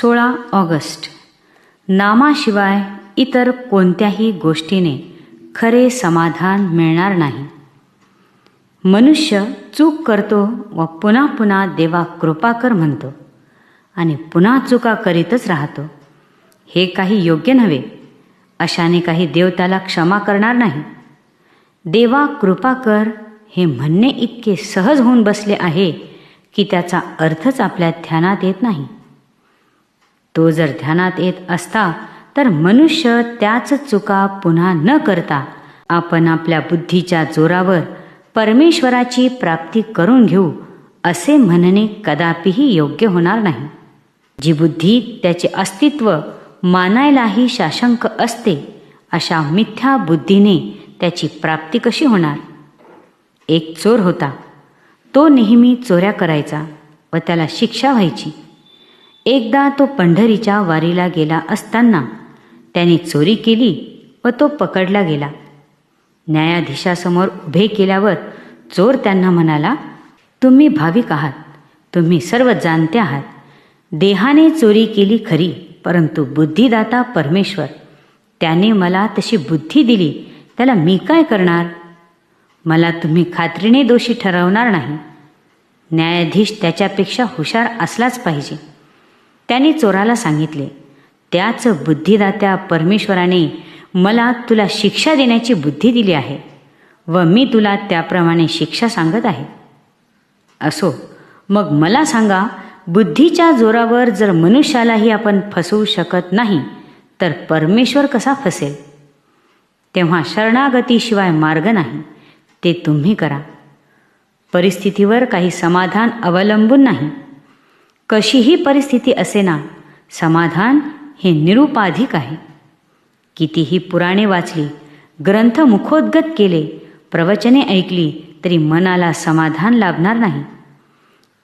सोळा ऑगस्ट. नामाशिवाय इतर कोणत्याही गोष्टीने खरे समाधान मिळणार नाही. मनुष्य चूक करतो व पुन्हा पुन्हा देवा कृपा कर म्हणतो आणि पुन्हा चुका करीतच राहतो. हे काही योग्य नव्हे. अशाने काही देव त्याला क्षमा करणार नाही. देवा कृपा कर हे म्हणणे इतके सहज होऊन बसले आहे की त्याचा अर्थच आपल्या ध्यानात येत नाही. तो जर ध्यानात येत असता तर मनुष्य त्याच चुका पुन्हा न करता आपण आपल्या बुद्धीच्या जोरावर परमेश्वराची प्राप्ती करून घेऊ असे म्हणणे कदापिही योग्य होणार नाही. जी बुद्धी त्याचे अस्तित्व मानायलाही शाशंक असते अशा मिथ्या बुद्धीने त्याची प्राप्ती कशी होणार? एक चोर होता. तो नेहमी चोऱ्या करायचा व त्याला शिक्षा व्हायची. एकदा तो पंढरीच्या वारीला गेला असताना त्याने चोरी केली व तो पकडला गेला. न्यायाधीशासमोर उभे केल्यावर चोर त्यांना म्हणाला तुम्ही भाविक आहात तुम्ही सर्व जाणते आहात. देहाने चोरी केली खरी परंतु बुद्धिदाता परमेश्वर. त्याने मला तशी बुद्धी दिली त्याला मी काय करणार? मला तुम्ही खात्रीने दोषी ठरवणार नाही. न्यायाधीश त्याच्यापेक्षा हुशार असलाच पाहिजे. त्याने चोराला सांगितले त्याच बुद्धिदात्या परमेश्वराने मला तुला शिक्षा देण्याची बुद्धी दिली आहे व मी तुला त्याप्रमाणे शिक्षा सांगत आहे. असो मग मला सांगा बुद्धीच्या जोरावर जर मनुष्यालाही आपण फसवू शकत नाही तर परमेश्वर कसा फसेल? तेव्हा शरणागतीशिवाय मार्ग नाही ते तुम्ही करा. परिस्थितीवर काही समाधान अवलंबून नाही. कशीही परिस्थिती असेना समाधान हे निरुपाधिक आहे. कितीही पुराणे वाचली ग्रंथ मुखोद्गत केले प्रवचने ऐकली तरी मनाला समाधान लाभणार नाही.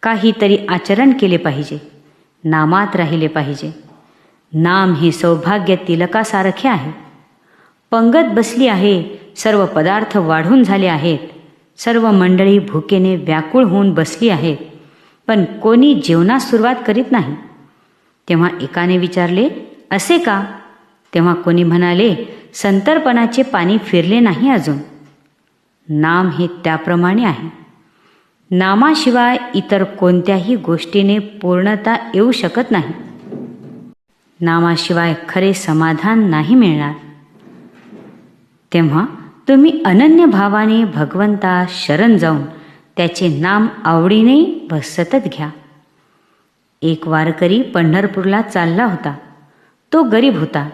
काहीतरी आचरण केले पाहिजे नामात राहिले पाहिजे. नाम हे सौभाग्य तिलकासारखे आहे. पंगत बसली आहे सर्व पदार्थ वाढून झाले आहेत सर्व मंडळी भुकेने व्याकुळ होऊन बसली आहेत. पण कोणी जेवणास सुरुवात करीत नाही. तेव्हा एकाने विचारले असे का? तेव्हा कोणी म्हणाले संतर्पणाचे पाणी फिरले नाही अजून. नाम हे त्याप्रमाणे आहे. नामाशिवाय इतर कोणत्याही गोष्टीने पूर्णता येऊ शकत नाही. नामाशिवाय खरे समाधान नाही मिळणार. तेव्हा तुम्ही अनन्य भावाने भगवंता शरण जाऊन त्याचे नाम आवडीने व सतत घ्या. एक वारकरी पंढरपूरला चालला होता. तो गरीब होता.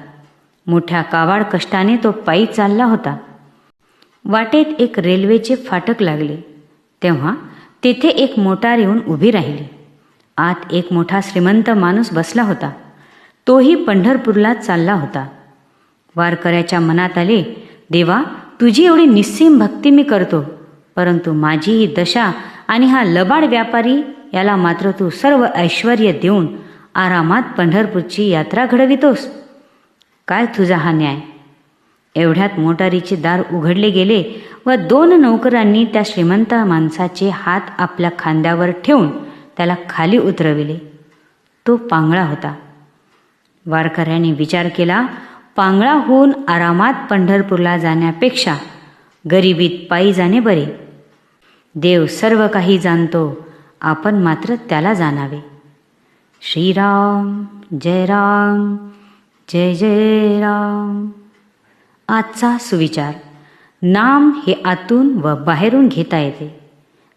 मोठ्या कावाड कष्टाने तो पायी चालला होता. वाटेत एक रेल्वेचे फाटक लागले. तेव्हा तेथे एक मोटार येऊन उभी राहिली. आत एक मोठा श्रीमंत माणूस बसला होता. तोही पंढरपूरला चालला होता. वारकऱ्याच्या मनात आले देवा तुझी एवढी निस्सीम भक्ती मी करतो. परंतु माझी ही दशा आणि हा लबाड व्यापारी याला मात्र तू सर्व ऐश्वर देऊन आरामात पंढरपूरची यात्रा घडवितोस. काय तुझा हा न्याय? एवढ्यात मोटारीचे दार उघडले गेले व दोन नोकरांनी त्या श्रीमंत माणसाचे हात आपल्या खांद्यावर ठेवून त्याला खाली उतरविले. तो पांगळा होता. वारकऱ्याने विचार केला पांगळा होऊन आरामात पंढरपूरला जाण्यापेक्षा गरिबीत पायी जाणे बरे. देव सर्व काही जाणतो आपण मात्र त्याला जाणावे. श्रीराम जय राम जय जय राम. आजचा सुविचार. नाम हे आतून व बाहेरून घेता येते.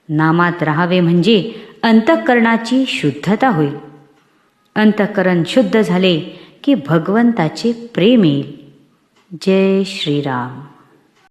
नामात राहावे म्हणजे अंतःकरणाची शुद्धता होईल. अंतःकरण शुद्ध झाले की भगवंताचे प्रेम येईल. जय श्रीराम.